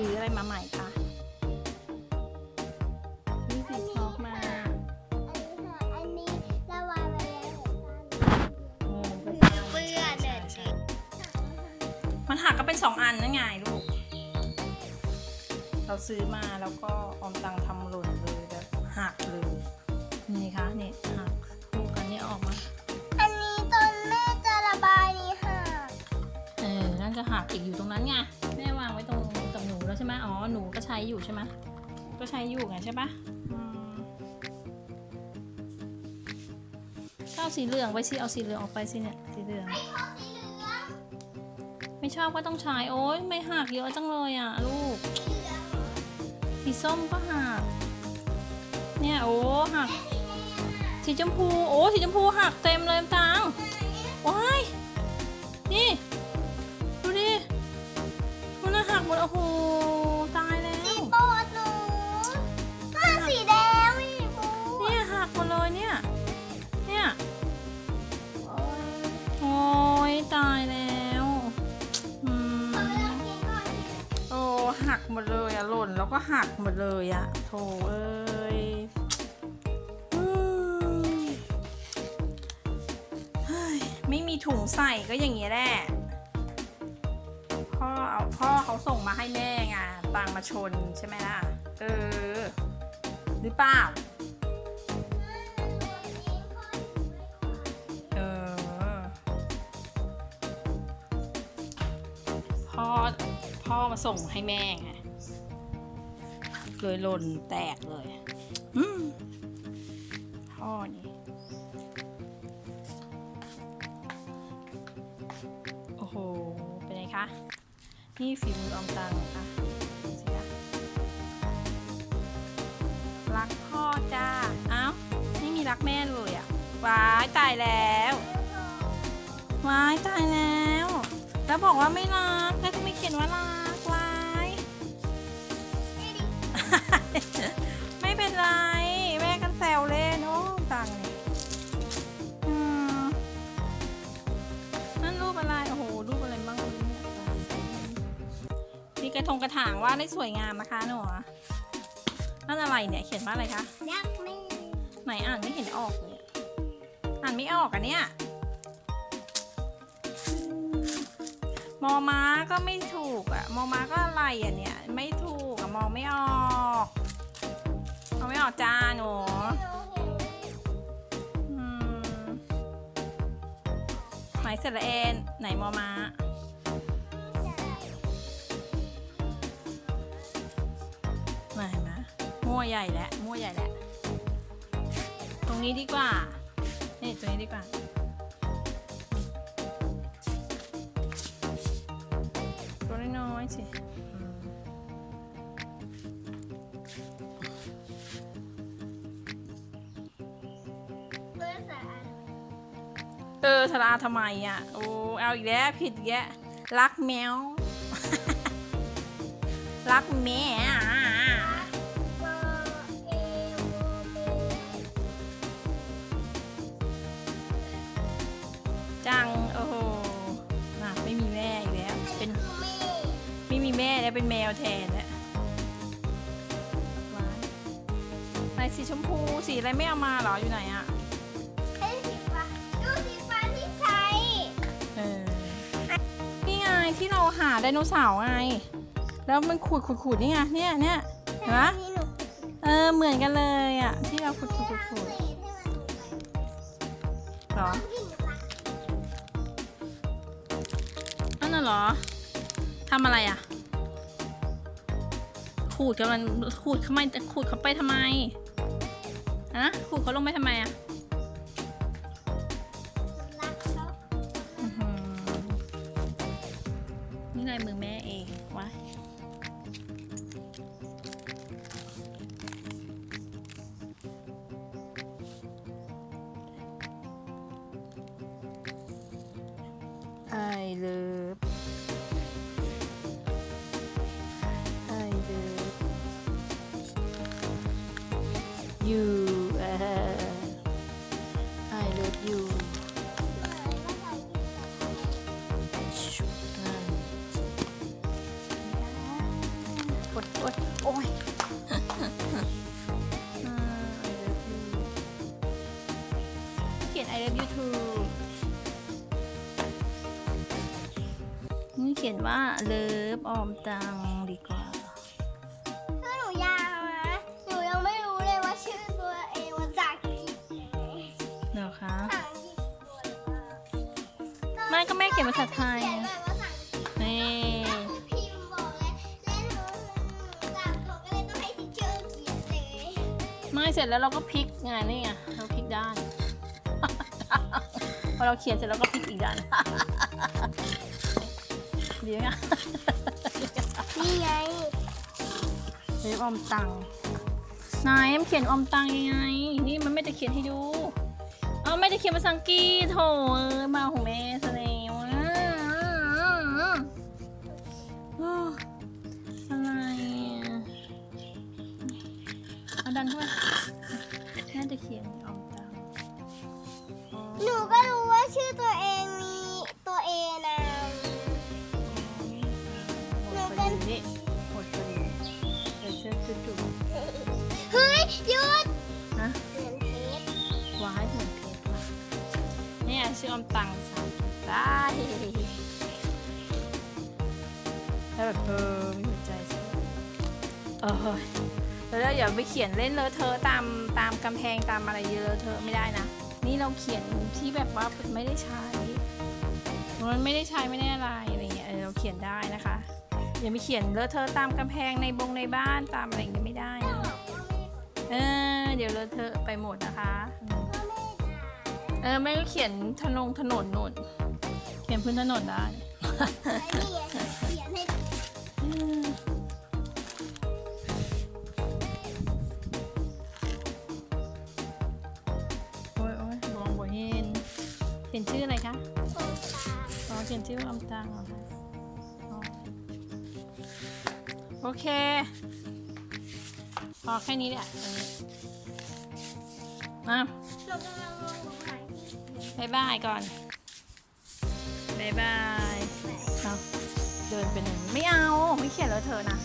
ซื้ออะไรมาใหม่คะซื้อสีช็อกมาอันนี้ละวายไปแล้วเออเปื้อนเปื้อนเด็ดมันหักก็เป็นสองอันนั่นไงลูก เราซื้อมาแล้วก็ออมตังทำหล่นเลยแบบหักเลยนี่คะนี่หักคู่กันนี่ออกมา อันนี้ตอนแม่จะระบายนี่ค่ะเออนั่นจะหักอีกอยู่ตรงนั้นไงแม่วางไว้ตรงกับหนู แล้วใช่ไหมอ๋อ หนูก็ใช้อยู่ใช่ไหมก็ใช้อยู่ไงใช่ปะอืมก็เอาสีเหลืองไปสิ เอาสีเหลืองออกไปสิเนี่ย สีเหลือง ไม่ชอบก็ต้องใช้ โอ๊ย ไม่หักเยอะจังเลยอะลูก สีส้มก็หัก เนี่ย โอ้หัก สีชมพู โอ้ สีชมพูหักเต็มเลยตังว้าย กหมดเลยอะหล่นแล้วก็หักหมดเลยอะโถเอ้ยไม่มีถุงใส่ก็อย่างเงี้ยแหละพ่อเอาพ่อเขาส่งมาให้แม่ไงตังมาชนใช่ไหมล่ะ เออ หรือเปล่าเออพ่อ พ่อมาส่งให้แม่ไงเลยหล่นแตกเลยพ่อนี่โอ้โห เป็นไงคะ นี่ฝีมือออมตังค่ะคะรักพ่อจ้า เอ้า ไม่มีรักแม่เลยอะว้ายตายแล้ว ว้ายตายแล้ว แล้วบอกว่าไม่รัก แล้วก็ไม่เขียนว่ารักว้าย ไม่เป็นไร แม่กันแซวเล่นโอ้ตังนี่อืมนั่นรูปอะไร โอ้โห รูปอะไรบ้างเนี่ยมีกระทงกระถางว่าดได้สวยงามนะคะหนูอะนั่นอะไรเนี่ย เขียนว่าอะไรคะรักแม่ไหนอ่านไม่เห็นออกเลยอะอ่านไม่ออกอะเนี่ย อม้าก็ไม่ถูกอะมอม้าก็อะไรอะเนี่ย ไม่ถูกอะมองไม่ออกมองไม่ออกจ้าหนูอืมไหนสระเอนไหนมอม้าไหนนะมั่วใหญ่แล้วมั่วใหญ่แล้วตรงนี้ดีกว่า นี่ตรงนี้ดีกว่า ออทาราทำไมอะ โอ้ เอาอีกแล้วผิดอีกแล้วรักแมว รักแม่อะเบอร์เอโมเมจัง โอ้โหน่ะไม่มีแม่อีกแล้ว เป็นคือแม่ไม่มีแม่แล้วเป็นแมวแทนแล้วว้ายไหนสีชมพูสีอะไรไม่เอามาเหรออยู่ไหนอะ ที่เราหาไดโนเสาร์ไง แล้วมันขูดขูดขูดนี่ไง เนี่ยเนี่ยเห็นปะที่หนูเออ เหมือนกันเลยอะ ที่เราขูดขูดขูดขูดหรอนั่นน่ะเหรอ ทำอะไรอะ ขูดกับมันขูดเขาไมขูดเขาไปทำไมฮะขูดเขาลงไปทำไมอะ ลายมือแม่เองวะไอเลิฟไอเลิฟ you ขียน I love you too นี่เขียนว่าเลิฟออมตังดีกว่า ถ้าหนูยาวนะหนูยังไม่รู้เลยว่าชื่อตัวเองว่าจากที่เหรอคะ ภาษาอังกฤษตัวไม่ก็แม่เขียนภาษาไทย เขียนแบบภาษาอังกฤษนี่ พิมพ์บอกเลยแล้วหนูหนูจากตัวก็เลยต้องให้ทิเชอร์เขียนเลย ไม่เสร็จแล้วเราก็พลิกไงนี่ไง พอเราเขียนเสร็จแล้วก็พลิกอีกด้านดีไหมนี่ไงเลิฟออมตังนายมันเขียนออมตังยังไง นี่มันไม่ได้เขียนให้ดูเอาไม่ได้เขียนภาษาอังกฤษโถเอ้ยมาของแม่แสดงว่าอ้าวอะไรอะเอาดันเข้าไปน่าจะเขียนออมตัง รวายเหมือนเพชรว่ะเนี่ยชื่ออมตังสามได้แล้วแบบเออมีหัวใจสิเออแล้วอย่าไปเขียนเล่นเลอะเทอะตามตามกำแพงตามอะไรเยอะเลอะเทอะไม่ได้นะ นี่เราเขียนที่แบบว่าไม่ได้ใช้มันไม่ได้ใช้ไม่ได้อะไรอะไรเงี้ยเราเขียนได้นะคะ อย่าไปเขียนเลอะเทอะตามกำแพงในบงในบ้านตามอะไรอย่างเงี้ยไม่ได้นะเออเดี๋ยวเลอะเทอะไปหมดนะคะ เออไม่ก็เขียนถนนถนนโนนเขียนพื้นถนนได้เขียนให้อืมโอ้ยโอ้ยมองบ่เห็นเขียนชื่ออะไรคะตรงตาอ๋อเขียนชื่ออมตังเหรอคะอ๋อโอเค พอแค่นี้แหละ มาหนูกำลังมองหนบายบายก่อนบายบายเอาเดินไปหนึ่งไม่เอา ไม่เขียนแล้วเธอนะ